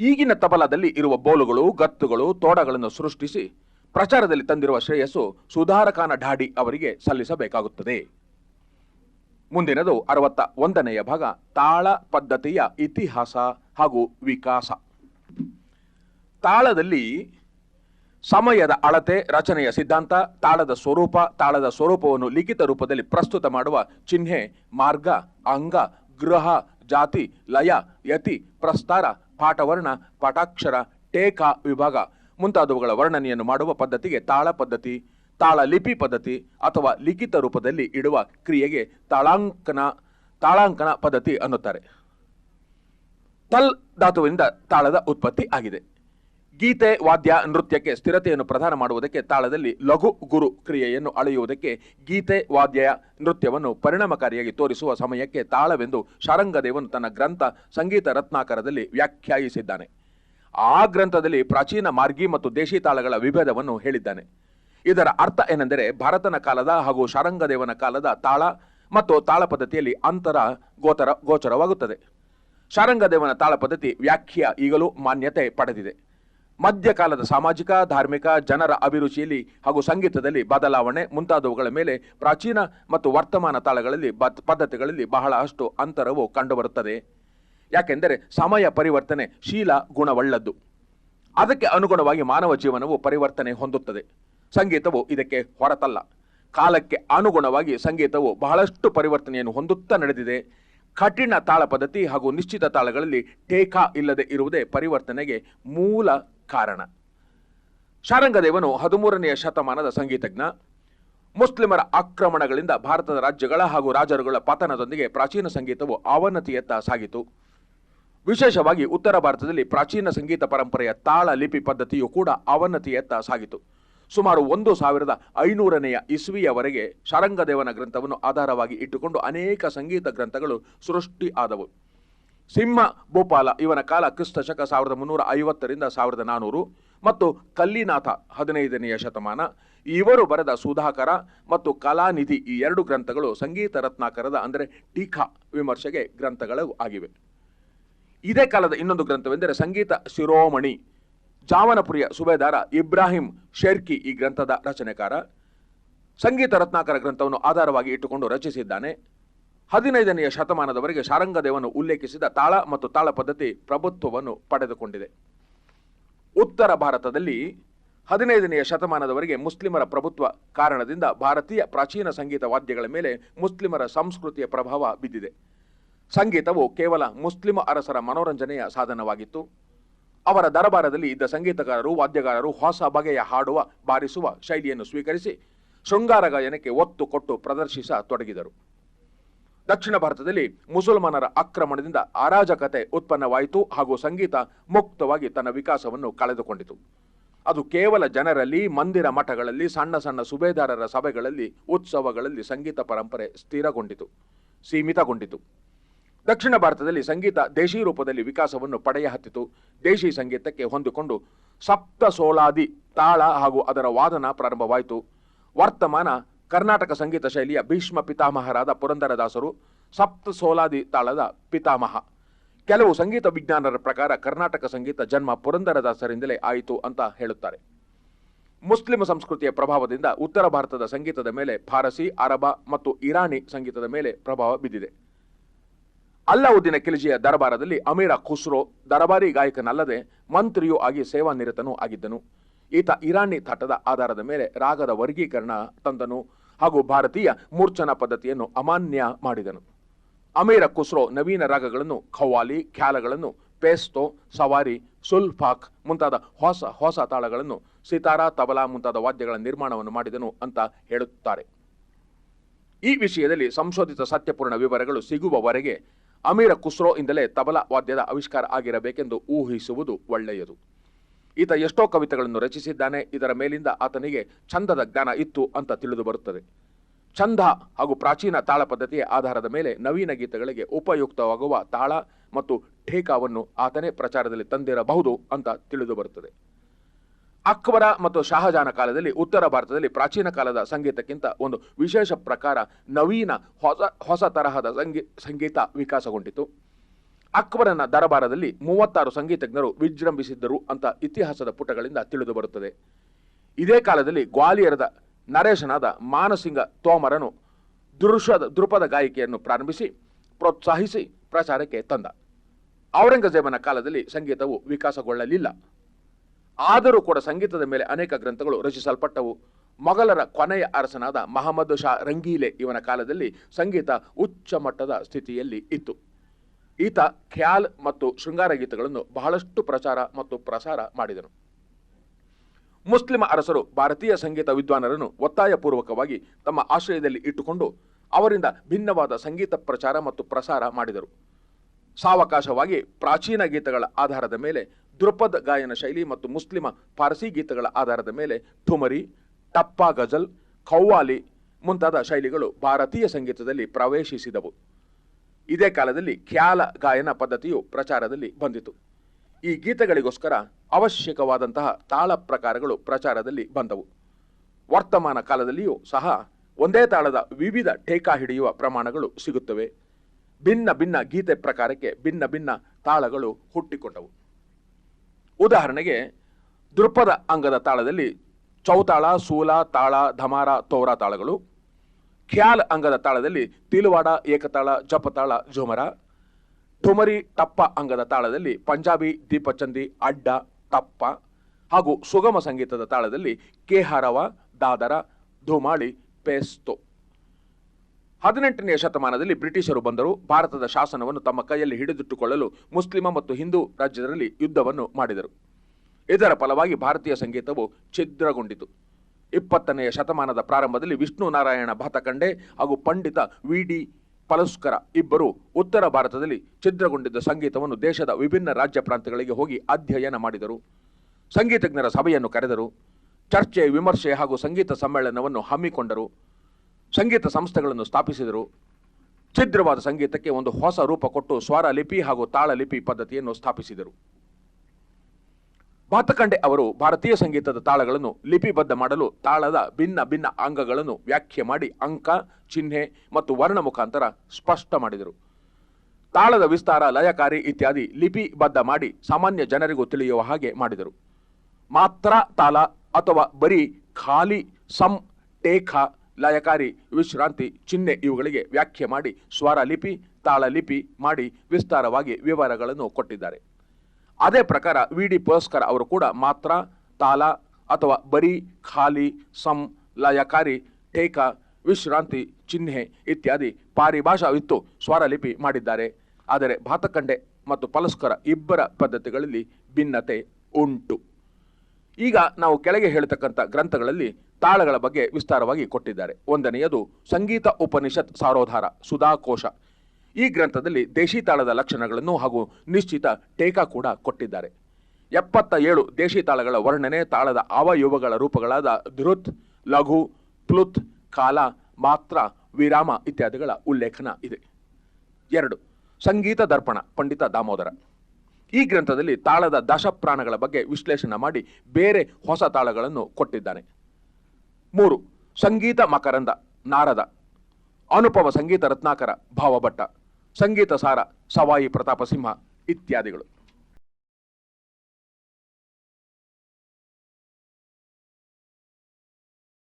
ಈಗಿನ ತಬಲದಲ್ಲಿ ಇರುವ ಬೋಲುಗಳು, ಗತ್ತುಗಳು, ತೋಡಗಳನ್ನು ಸೃಷ್ಟಿಸಿ ಪ್ರಚಾರದಲ್ಲಿ ತಂದಿರುವ ಶ್ರೇಯಸ್ಸು ಸುಧಾರಕಾನ ಢಾಡಿ ಅವರಿಗೆ ಸಲ್ಲಿಸಬೇಕಾಗುತ್ತದೆ. ಮುಂದಿನದು ಅರವತ್ತ ಒಂದನೆಯ ಭಾಗ, ತಾಳ ಪದ್ಧತಿಯ ಇತಿಹಾಸ ಹಾಗೂ ವಿಕಾಸ. ತಾಳದಲ್ಲಿ ಸಮಯದ ಅಳತೆ, ರಚನೆಯ ಸಿದ್ಧಾಂತ, ತಾಳದ ಸ್ವರೂಪ, ತಾಳದ ಸ್ವರೂಪವನ್ನು ಲಿಖಿತ ರೂಪದಲ್ಲಿ ಪ್ರಸ್ತುತ ಮಾಡುವ ಚಿಹ್ನೆ, ಮಾರ್ಗ, ಅಂಗ ಗೃಹ ಜಾತಿ, ಲಯ, ಯತಿ, ಪ್ರಸ್ತಾರ ಪಾಠವರ್ಣ ಪಾಠಾಕ್ಷರ ಟೇಕ ವಿಭಾಗ ಮುಂತಾದವುಗಳ ವರ್ಣನೆಯನ್ನು ಮಾಡುವ ಪದ್ಧತಿಗೆ ತಾಳ ಪದ್ಧತಿ, ತಾಳ ಲಿಪಿ ಪದ್ಧತಿ ಅಥವಾ ಲಿಖಿತ ರೂಪದಲ್ಲಿ ಇಡುವ ಕ್ರಿಯೆಗೆ ತಾಳಾಂಕನ ತಾಳಾಂಕನ ಪದ್ಧತಿ ಅನ್ನುತ್ತಾರೆ. ತಲ್ ಧಾತುವಿನಿಂದ ತಾಳದ ಉತ್ಪತ್ತಿ ಆಗಿದೆ. ಗೀತೆ ವಾದ್ಯ ನೃತ್ಯಕ್ಕೆ ಸ್ಥಿರತೆಯನ್ನು ಪ್ರದಾನ ಮಾಡುವುದಕ್ಕೆ ತಾಳದಲ್ಲಿ ಲಘು ಗುರು ಕ್ರಿಯೆಯನ್ನು ಅಳೆಯುವುದಕ್ಕೆ ಗೀತೆ ವಾದ್ಯ ನೃತ್ಯವನ್ನು ಪರಿಣಾಮಕಾರಿಯಾಗಿ ತೋರಿಸುವ ಸಮಯಕ್ಕೆ ತಾಳವೆಂದು ಶಾರಂಗದೇವನು ತನ್ನ ಗ್ರಂಥ ಸಂಗೀತ ರತ್ನಾಕರದಲ್ಲಿ ವ್ಯಾಖ್ಯಾಯಿಸಿದ್ದಾನೆ. ಆ ಗ್ರಂಥದಲ್ಲಿ ಪ್ರಾಚೀನ ಮಾರ್ಗಿ ಮತ್ತು ದೇಶಿ ತಾಳಗಳ ವಿಭೇದವನ್ನು ಹೇಳಿದ್ದಾನೆ. ಇದರ ಅರ್ಥ ಏನೆಂದರೆ ಭಾರತನ ಕಾಲದ ಹಾಗೂ ಶಾರಂಗದೇವನ ಕಾಲದ ತಾಳ ಮತ್ತು ತಾಳ ಪದ್ಧತಿಯಲ್ಲಿ ಅಂತರ ಗೋಚರ ಗೋಚರವಾಗುತ್ತದೆ. ಶಾರಂಗದೇವನ ತಾಳ ಪದ್ಧತಿ ವ್ಯಾಖ್ಯ ಈಗಲೂ ಮಾನ್ಯತೆ ಪಡೆದಿದೆ. ಮಧ್ಯಕಾಲದ ಸಾಮಾಜಿಕ, ಧಾರ್ಮಿಕ, ಜನರ ಅಭಿರುಚಿಯಲ್ಲಿ ಹಾಗೂ ಸಂಗೀತದಲ್ಲಿ ಬದಲಾವಣೆ ಮುಂತಾದವುಗಳ ಮೇಲೆ ಪ್ರಾಚೀನ ಮತ್ತು ವರ್ತಮಾನ ತಾಳಗಳಲ್ಲಿ ಪದ್ಧತಿಗಳಲ್ಲಿ ಬಹಳಷ್ಟು ಅಂತರವು ಕಂಡುಬರುತ್ತದೆ. ಯಾಕೆಂದರೆ ಸಮಯ ಪರಿವರ್ತನೆ ಶೀಲ ಗುಣವಳ್ಳದ್ದು. ಅದಕ್ಕೆ ಅನುಗುಣವಾಗಿ ಮಾನವ ಜೀವನವು ಪರಿವರ್ತನೆ ಹೊಂದುತ್ತದೆ. ಸಂಗೀತವು ಇದಕ್ಕೆ ಹೊರತಲ್ಲ. ಕಾಲಕ್ಕೆ ಅನುಗುಣವಾಗಿ ಸಂಗೀತವು ಬಹಳಷ್ಟು ಪರಿವರ್ತನೆಯನ್ನು ಹೊಂದುತ್ತಾ ನಡೆದಿದೆ. ಕಠಿಣ ತಾಳ ಪದ್ಧತಿ ಹಾಗೂ ನಿಶ್ಚಿತ ತಾಳಗಳಲ್ಲಿ ಟೇಕಾ ಇಲ್ಲದೆ ಇರುವುದೇ ಪರಿವರ್ತನೆಗೆ ಮೂಲ ಕಾರಣ. ಶಾರಂಗದೇವನು ಹದಿಮೂರನೆಯ ಶತಮಾನದ ಸಂಗೀತಜ್ಞ. ಮುಸ್ಲಿಮರ ಆಕ್ರಮಣಗಳಿಂದ ಭಾರತದ ರಾಜ್ಯಗಳ ಹಾಗೂ ರಾಜರುಗಳ ಪತನದೊಂದಿಗೆ ಪ್ರಾಚೀನ ಸಂಗೀತವು ಅವನತಿಯತ್ತ ಸಾಗಿತು. ವಿಶೇಷವಾಗಿ ಉತ್ತರ ಭಾರತದಲ್ಲಿ ಪ್ರಾಚೀನ ಸಂಗೀತ ಪರಂಪರೆಯ ತಾಳ ಲಿಪಿ ಪದ್ಧತಿಯು ಕೂಡ ಅವನತಿಯತ್ತ ಸಾಗಿತು. ಸುಮಾರು ಒಂದು ಸಾವಿರದ ಐನೂರನೆಯ ಇಸ್ವಿಯವರೆಗೆ ಶಾರಂಗದೇವನ ಗ್ರಂಥವನ್ನು ಆಧಾರವಾಗಿ ಇಟ್ಟುಕೊಂಡು ಅನೇಕ ಸಂಗೀತ ಗ್ರಂಥಗಳು ಸೃಷ್ಟಿ ಆದವು. ಸಿಂಹ, ಭೂಪಾಲ, ಇವನ ಕಾಲ ಕ್ರಿಸ್ತ ಶಕ ಸಾವಿರದ ಮುನ್ನೂರ ಐವತ್ತರಿಂದ ಸಾವಿರದ ನಾನೂರು ಮತ್ತು ಕಲ್ಲಿನಾಥ ಹದಿನೈದನೆಯ ಶತಮಾನ. ಇವರು ಬರೆದ ಸುಧಾಕರ ಮತ್ತು ಕಲಾನಿಧಿ ಈ ಎರಡು ಗ್ರಂಥಗಳು ಸಂಗೀತ ರತ್ನಾಕರದ ಅಂದರೆ ಟೀಕಾ ವಿಮರ್ಶೆಗೆ ಗ್ರಂಥಗಳು ಆಗಿವೆ. ಇದೇ ಕಾಲದ ಇನ್ನೊಂದು ಗ್ರಂಥವೆಂದರೆ ಸಂಗೀತ ಶಿರೋಮಣಿ. ಜಾವನಪುರಿಯ ಸುಬೇದಾರ ಇಬ್ರಾಹಿಂ ಶೇರ್ಕಿ ಈ ಗ್ರಂಥದ ರಚನೆಕಾರ. ಸಂಗೀತ ರತ್ನಾಕರ ಗ್ರಂಥವನ್ನು ಆಧಾರವಾಗಿ ಇಟ್ಟುಕೊಂಡು ರಚಿಸಿದ್ದಾನೆ. ಹದಿನೈದನೆಯ ಶತಮಾನದವರೆಗೆ ಶಾರಂಗದೇವನು ಉಲ್ಲೇಖಿಸಿದ ತಾಳ ಮತ್ತು ತಾಳ ಪದ್ಧತಿ ಪ್ರಭುತ್ವವನ್ನು ಪಡೆದುಕೊಂಡಿದೆ. ಉತ್ತರ ಭಾರತದಲ್ಲಿ ಹದಿನೈದನೆಯ ಶತಮಾನದವರೆಗೆ ಮುಸ್ಲಿಮರ ಪ್ರಭುತ್ವ ಕಾರಣದಿಂದ ಭಾರತೀಯ ಪ್ರಾಚೀನ ಸಂಗೀತ ವಾದ್ಯಗಳ ಮೇಲೆ ಮುಸ್ಲಿಮರ ಸಂಸ್ಕೃತಿಯ ಪ್ರಭಾವ ಬಿದ್ದಿದೆ. ಸಂಗೀತವು ಕೇವಲ ಮುಸ್ಲಿಮ ಅರಸರ ಮನೋರಂಜನೆಯ ಸಾಧನವಾಗಿತ್ತು. ಅವರ ದರಬಾರದಲ್ಲಿ ಇದ್ದ ಸಂಗೀತಗಾರರು, ವಾದ್ಯಗಾರರು ಹೊಸ ಬಗೆಯ ಹಾಡುವ, ಬಾರಿಸುವ ಶೈಲಿಯನ್ನು ಸ್ವೀಕರಿಸಿ ಶೃಂಗಾರ ಗಾಯನಕ್ಕೆ ಒತ್ತು ಕೊಟ್ಟು ಪ್ರದರ್ಶಿಸತೊಡಗಿದರು. ದಕ್ಷಿಣ ಭಾರತದಲ್ಲಿ ಮುಸಲ್ಮಾನರ ಆಕ್ರಮಣದಿಂದ ಅರಾಜಕತೆ ಉತ್ಪನ್ನವಾಯಿತು ಹಾಗೂ ಸಂಗೀತ ಮುಕ್ತವಾಗಿ ತನ್ನ ವಿಕಾಸವನ್ನು ಕಳೆದುಕೊಂಡಿತು. ಅದು ಕೇವಲ ಜನರಲ್ಲಿ, ಮಂದಿರ ಮಠಗಳಲ್ಲಿ, ಸಣ್ಣ ಸಣ್ಣ ಸುಬೇದಾರರ ಸಭೆಗಳಲ್ಲಿ, ಉತ್ಸವಗಳಲ್ಲಿ ಸಂಗೀತ ಪರಂಪರೆ ಸ್ಥಿರಗೊಂಡಿತು, ಸೀಮಿತಗೊಂಡಿತು. ದಕ್ಷಿಣ ಭಾರತದಲ್ಲಿ ಸಂಗೀತ ದೇಶಿ ರೂಪದಲ್ಲಿ ವಿಕಾಸವನ್ನು ಪಡೆಯ ಹತ್ತಿತು ದೇಶಿ ಸಂಗೀತಕ್ಕೆ ಹೊಂದಿಕೊಂಡು ಸಪ್ತ ಸೋಲಾದಿ ತಾಳ ಹಾಗೂ ಅದರ ವಾದನ ಪ್ರಾರಂಭವಾಯಿತು. ವರ್ತಮಾನ ಕರ್ನಾಟಕ ಸಂಗೀತ ಶೈಲಿಯ ಭೀಷ್ಮ ಪಿತಾಮಹರಾದ ಪುರಂದರದಾಸರು ಸಪ್ತ ಸೋಲಾದಿ ತಾಳದ ಪಿತಾಮಹ. ಕೆಲವು ಸಂಗೀತ ವಿಜ್ಞಾನರ ಪ್ರಕಾರ ಕರ್ನಾಟಕ ಸಂಗೀತ ಜನ್ಮ ಪುರಂದರದಾಸರಿಂದಲೇ ಆಯಿತು ಅಂತ ಹೇಳುತ್ತಾರೆ. ಮುಸ್ಲಿಂ ಸಂಸ್ಕೃತಿಯ ಪ್ರಭಾವದಿಂದ ಉತ್ತರ ಭಾರತದ ಸಂಗೀತದ ಮೇಲೆ ಫಾರಸಿ, ಅರಬ ಮತ್ತು ಇರಾನಿ ಸಂಗೀತದ ಮೇಲೆ ಪ್ರಭಾವ ಬಿದ್ದಿದೆ. ಅಲ್ಲಾವುದ್ದೀನ ಖಿಲ್ಜಿಯ ದರಬಾರದಲ್ಲಿ ಅಮೀರ ಖುಸ್ರೋ ದರಬಾರಿ ಗಾಯಕನಲ್ಲದೆ ಮಂತ್ರಿಯೂ ಆಗಿ ಸೇವಾನಿರತನೂ ಆಗಿದ್ದನು. ಈತ ಇರಾನಿ ತಟದ ಆಧಾರದ ಮೇಲೆ ರಾಗದ ವರ್ಗೀಕರಣ ತಂದನು. ಹಾಗೂ ಭಾರತೀಯ ಮೂರ್ಛನಾ ಪದ್ಧತಿಯನ್ನು ಅಮಾನ್ಯ ಮಾಡಿದನು. ಅಮೀರ ಖುಸ್ರೋ ನವೀನ ರಾಗಗಳನ್ನು ಖವಾಲಿ, ಖ್ಯಾಲಗಳನ್ನು ಪೇಸ್ತೋ ಸವಾರಿ, ಸುಲ್ಫಾಕ್ ಮುಂತಾದ ಹೊಸ ಹೊಸ ತಾಳಗಳನ್ನು ಸಿತಾರಾ, ತಬಲಾ ಮುಂತಾದ ವಾದ್ಯಗಳ ನಿರ್ಮಾಣವನ್ನು ಮಾಡಿದನು ಅಂತ ಹೇಳುತ್ತಾರೆ. ಈ ವಿಷಯದಲ್ಲಿ ಸಂಶೋಧಿತ ಸತ್ಯಪೂರ್ಣ ವಿವರಗಳು ಸಿಗುವವರೆಗೆ ಅಮೀರ ಖುಸ್ರೋ ಇಂದಲೇ ತಬಲಾ ವಾದ್ಯದ ಆವಿಷ್ಕಾರ ಆಗಿರಬೇಕೆಂದು ಊಹಿಸುವುದು ಒಳ್ಳೆಯದು. ಈತ ಎಷ್ಟೋ ಕವಿತೆಗಳನ್ನು ರಚಿಸಿದ್ದಾನೆ, ಇದರ ಮೇಲಿಂದ ಆತನಿಗೆ ಛಂದದ ಜ್ಞಾನ ಇತ್ತು ಅಂತ ತಿಳಿದು ಬರುತ್ತದೆ. ಛಂದ ಹಾಗೂ ಪ್ರಾಚೀನ ತಾಳ ಪದ್ಧತಿಯ ಆಧಾರದ ಮೇಲೆ ನವೀನ ಗೀತೆಗಳಿಗೆ ಉಪಯುಕ್ತವಾಗುವ ತಾಳ ಮತ್ತು ಠೇಕಾವನ್ನು ಆತನೇ ಪ್ರಚಾರದಲ್ಲಿ ತಂದಿರಬಹುದು ಅಂತ ತಿಳಿದು ಬರುತ್ತದೆ. ಅಕ್ಬರ ಮತ್ತು ಶಹಜಾನ ಕಾಲದಲ್ಲಿ ಉತ್ತರ ಭಾರತದಲ್ಲಿ ಪ್ರಾಚೀನ ಕಾಲದ ಸಂಗೀತಕ್ಕಿಂತ ಒಂದು ವಿಶೇಷ ಪ್ರಕಾರ ನವೀನ ಹೊಸ ಹೊಸ ತರಹದ ಸಂಗೀ, ಸಂಗೀತ ವಿಕಾಸಗೊಂಡಿತು. ಅಕ್ಬರನ ದರಬಾರದಲ್ಲಿ ಮೂವತ್ತಾರು ಸಂಗೀತಜ್ಞರು ವಿಜೃಂಭಿಸಿದ್ದರು ಅಂತ ಇತಿಹಾಸದ ಪುಟಗಳಿಂದ ತಿಳಿದು ಬರುತ್ತದೆ. ಇದೇ ಕಾಲದಲ್ಲಿ ಗ್ವಾಲಿಯರದ ನರೇಶನಾದ ಮಾನಸಿಂಗ ತೋಮರನು ದೃಶ್ಯದ ದೃಪದ ಗಾಯಕಿಯನ್ನು ಪ್ರಾರಂಭಿಸಿ, ಪ್ರೋತ್ಸಾಹಿಸಿ ಪ್ರಚಾರಕ್ಕೆ ತಂದ. ಔರಂಗಜೇಬನ ಕಾಲದಲ್ಲಿ ಸಂಗೀತವು ವಿಕಾಸಗೊಳ್ಳಲಿಲ್ಲ. ಆದರೂ ಕೂಡ ಸಂಗೀತದ ಮೇಲೆ ಅನೇಕ ಗ್ರಂಥಗಳು ರಚಿಸಲ್ಪಟ್ಟವು. ಮೊಘಲರ ಕೊನೆಯ ಅರಸನಾದ ಮಹಮ್ಮದ್ ಶಾ ರಂಗೀಲೆ ಇವನ ಕಾಲದಲ್ಲಿ ಸಂಗೀತ ಉಚ್ಚ ಮಟ್ಟದ ಸ್ಥಿತಿಯಲ್ಲಿ ಇತ್ತು. ಈತ ಖ್ಯಾಲ್ ಮತ್ತು ಶೃಂಗಾರ ಗೀತೆಗಳನ್ನು ಬಹಳಷ್ಟು ಪ್ರಚಾರ ಮತ್ತು ಪ್ರಸಾರ ಮಾಡಿದನು. ಮುಸ್ಲಿಂ ಅರಸರು ಭಾರತೀಯ ಸಂಗೀತ ವಿದ್ವಾನರನ್ನು ಒತ್ತಾಯಪೂರ್ವಕವಾಗಿ ತಮ್ಮ ಆಶ್ರಯದಲ್ಲಿ ಇಟ್ಟುಕೊಂಡು ಅವರಿಂದ ಭಿನ್ನವಾದ ಸಂಗೀತ ಪ್ರಚಾರ ಮತ್ತು ಪ್ರಸಾರ ಮಾಡಿದರು. ಸಾವಕಾಶವಾಗಿ ಪ್ರಾಚೀನ ಗೀತೆಗಳ ಆಧಾರದ ಮೇಲೆ ದೃಪದ್ ಗಾಯನ ಶೈಲಿ ಮತ್ತು ಮುಸ್ಲಿಮ ಪಾರಸಿ ಗೀತೆಗಳ ಆಧಾರದ ಮೇಲೆ ಠುಮರಿ, ಟಪ್ಪಾ ಗಜಲ್ ಖೌವಾಲಿ ಮುಂತಾದ ಶೈಲಿಗಳು ಭಾರತೀಯ ಸಂಗೀತದಲ್ಲಿ ಪ್ರವೇಶಿಸಿದವು. ಇದೇ ಕಾಲದಲ್ಲಿ ಖ್ಯಾಲ ಗಾಯನ ಪದ್ಧತಿಯು ಪ್ರಚಾರದಲ್ಲಿ ಬಂದಿತು. ಈ ಗೀತೆಗಳಿಗೋಸ್ಕರ ಅವಶ್ಯಕವಾದಂತಹ ತಾಳ ಪ್ರಕಾರಗಳು ಪ್ರಚಾರದಲ್ಲಿ ಬಂದವು. ವರ್ತಮಾನ ಕಾಲದಲ್ಲಿಯೂ ಸಹ ಒಂದೇ ತಾಳದ ವಿವಿಧ ಟೇಕಾ ಹಿಡಿಯುವ ಪ್ರಮಾಣಗಳು ಸಿಗುತ್ತವೆ. ಭಿನ್ನ ಭಿನ್ನ ಗೀತೆ ಪ್ರಕಾರಕ್ಕೆ ಭಿನ್ನ ಭಿನ್ನ ತಾಳಗಳು ಹುಟ್ಟಿಕೊಂಡವು. ಉದಾಹರಣೆಗೆ ದೃಪದ ಅಂಗದ ತಾಳದಲ್ಲಿ ಚೌತಾಳ, ಸೂಲ, ತಾಳ, ಧಮಾರ, ತೋರ ತಾಳಗಳು ಖ್ಯಾಲ್ ಅಂಗದ ತಾಳದಲ್ಲಿ ತಿಲುವಾಡ, ಏಕತಾಳ, ಜಪತಾಳ ಝುಮರ ಠುಮರಿ ಟಪ್ಪ ಅಂಗದ ತಾಳದಲ್ಲಿ ಪಂಜಾಬಿ, ದೀಪಚಂದಿ, ಅಡ್ಡ ತಪ್ಪ ಹಾಗೂ ಸುಗಮ ಸಂಗೀತದ ತಾಳದಲ್ಲಿ ಕೆಹರವ, ದಾದರ, ಧುಮಾಳಿ, ಪೇಸ್ತೋ. ಹದಿನೆಂಟನೆಯ ಶತಮಾನದಲ್ಲಿ ಬ್ರಿಟಿಷರು ಬಂದರು. ಭಾರತದ ಶಾಸನವನ್ನು ತಮ್ಮ ಕೈಯಲ್ಲಿ ಹಿಡಿದಿಟ್ಟುಕೊಳ್ಳಲು ಮುಸ್ಲಿಮ ಮತ್ತು ಹಿಂದೂ ರಾಜ್ಯದಲ್ಲಿ ಯುದ್ಧವನ್ನು ಮಾಡಿದರು. ಇದರ ಫಲವಾಗಿ ಭಾರತೀಯ ಸಂಗೀತವು ಛಿದ್ರಗೊಂಡಿತು. ಇಪ್ಪತ್ತನೆಯ ಶತಮಾನದ ಪ್ರಾರಂಭದಲ್ಲಿ ವಿಷ್ಣು ನಾರಾಯಣ ಭಾತಕಂಡೆ ಹಾಗೂ ಪಂಡಿತ ವಿ ಡಿ ಪಲಸ್ಕರ ಇಬ್ಬರು ಉತ್ತರ ಭಾರತದಲ್ಲಿ ಛಿದ್ರಗೊಂಡಿದ್ದ ಸಂಗೀತವನ್ನು ದೇಶದ ವಿಭಿನ್ನ ರಾಜ್ಯ ಪ್ರಾಂತ್ಯಗಳಿಗೆ ಹೋಗಿ ಅಧ್ಯಯನ ಮಾಡಿದರು. ಸಂಗೀತಜ್ಞರ ಸಭೆಯನ್ನು ಕರೆದರು. ಚರ್ಚೆ, ವಿಮರ್ಶೆ ಹಾಗೂ ಸಂಗೀತ ಸಮ್ಮೇಳನವನ್ನು ಹಮ್ಮಿಕೊಂಡರು. ಸಂಗೀತ ಸಂಸ್ಥೆಗಳನ್ನು ಸ್ಥಾಪಿಸಿದರು. ಛಿದ್ರವಾದ ಸಂಗೀತಕ್ಕೆ ಒಂದು ಹೊಸ ರೂಪ ಕೊಟ್ಟು ಸ್ವರ ಲಿಪಿ ಹಾಗೂ ತಾಳಲಿಪಿ ಪದ್ಧತಿಯನ್ನು ಸ್ಥಾಪಿಸಿದರು. ಭಾತಕಂಡೆ ಅವರು ಭಾರತೀಯ ಸಂಗೀತದ ತಾಳಗಳನ್ನು ಲಿಪಿಬದ್ಧ ಮಾಡಲು ತಾಳದ ಭಿನ್ನ ಭಿನ್ನ ಅಂಗಗಳನ್ನು ವ್ಯಾಖ್ಯೆ ಮಾಡಿ ಅಂಕ, ಚಿಹ್ನೆ ಮತ್ತು ವರ್ಣ ಮುಖಾಂತರ ಸ್ಪಷ್ಟ ಮಾಡಿದರು. ತಾಳದ ವಿಸ್ತಾರ, ಲಯಕಾರಿ ಇತ್ಯಾದಿ ಲಿಪಿಬದ್ಧ ಮಾಡಿ ಸಾಮಾನ್ಯ ಜನರಿಗೂ ತಿಳಿಯುವ ಹಾಗೆ ಮಾಡಿದರು. ಮಾತ್ರ ತಾಳ ಅಥವಾ ಬರೀ ಖಾಲಿ, ಸಂ, ಟೇಖ, ಲಯಕಾರಿ, ವಿಶ್ರಾಂತಿ, ಚಿಹ್ನೆ ಇವುಗಳಿಗೆ ವ್ಯಾಖ್ಯೆ ಮಾಡಿ ಸ್ವರ ಲಿಪಿ ತಾಳ ಲಿಪಿ ಮಾಡಿ ವಿಸ್ತಾರವಾಗಿ ವಿವರಗಳನ್ನು ಕೊಟ್ಟಿದ್ದಾರೆ. ಅದೇ ಪ್ರಕಾರ ವಿ ಡಿ ಪುರಸ್ಕಾರ ಅವರು ಕೂಡ ಮಾತ್ರ ತಾಲ ಅಥವಾ ಬರೀ ಖಾಲಿ, ಸಂ, ಲಯಕಾರಿ, ಟೇಕ, ವಿಶ್ರಾಂತಿ, ಚಿಹ್ನೆ ಇತ್ಯಾದಿ ಪಾರಿಭಾಷಾವಿತ್ತು ಸ್ವರಲಿಪಿ ಮಾಡಿದ್ದಾರೆ. ಆದರೆ ಭಾತಕಂಡೆ ಮತ್ತು ಪಲಸ್ಕರ ಇಬ್ಬರ ಪದ್ಧತಿಗಳಲ್ಲಿ ಭಿನ್ನತೆ ಉಂಟು. ಈಗ ನಾವು ಕೆಳಗೆ ಹೇಳ್ತಕ್ಕಂಥ ಗ್ರಂಥಗಳಲ್ಲಿ ತಾಳಗಳ ಬಗ್ಗೆ ವಿಸ್ತಾರವಾಗಿ ಕೊಟ್ಟಿದ್ದಾರೆ. ಒಂದನೆಯದು ಸಂಗೀತ ಉಪನಿಷತ್ ಸಾರೋಧಾರ ಸುಧಾಕೋಶ. ಈ ಗ್ರಂಥದಲ್ಲಿ ದೇಶಿ ತಾಳದ ಲಕ್ಷಣಗಳನ್ನು ಹಾಗೂ ನಿಶ್ಚಿತ ಟೇಕಾ ಕೂಡ ಕೊಟ್ಟಿದ್ದಾರೆ. ಎಪ್ಪತ್ತ ಏಳು ದೇಶಿ ತಾಳಗಳ ವರ್ಣನೆ ತಾಳದ ಅವಯವಗಳ ರೂಪಗಳಾದ ಧೃತ್ ಲಘು, ಪ್ಲುತ್, ಕಾಲ, ಮಾತ್ರ, ವಿರಾಮ ಇತ್ಯಾದಿಗಳ ಉಲ್ಲೇಖನ ಇದೆ. ಎರಡು, ಸಂಗೀತ ದರ್ಪಣ, ಪಂಡಿತ ದಾಮೋದರ. ಈ ಗ್ರಂಥದಲ್ಲಿ ತಾಳದ ದಶಪ್ರಾಣಗಳ ಬಗ್ಗೆ ವಿಶ್ಲೇಷಣೆ ಮಾಡಿ ಬೇರೆ ಹೊಸ ತಾಳಗಳನ್ನು ಕೊಟ್ಟಿದ್ದಾನೆ ಮೂರು, ಸಂಗೀತ ಮಕರಂದ, ನಾರದ. ಅನುಪಮ ಸಂಗೀತ ರತ್ನಾಕರ, ಭಾವಭಟ್ಟ. ಸಂಗೀತ ಸಾರ ಸವಾಯಿ ಪ್ರತಾಪ ಸಿಂಹ ಇತ್ಯಾದಿಗಳು.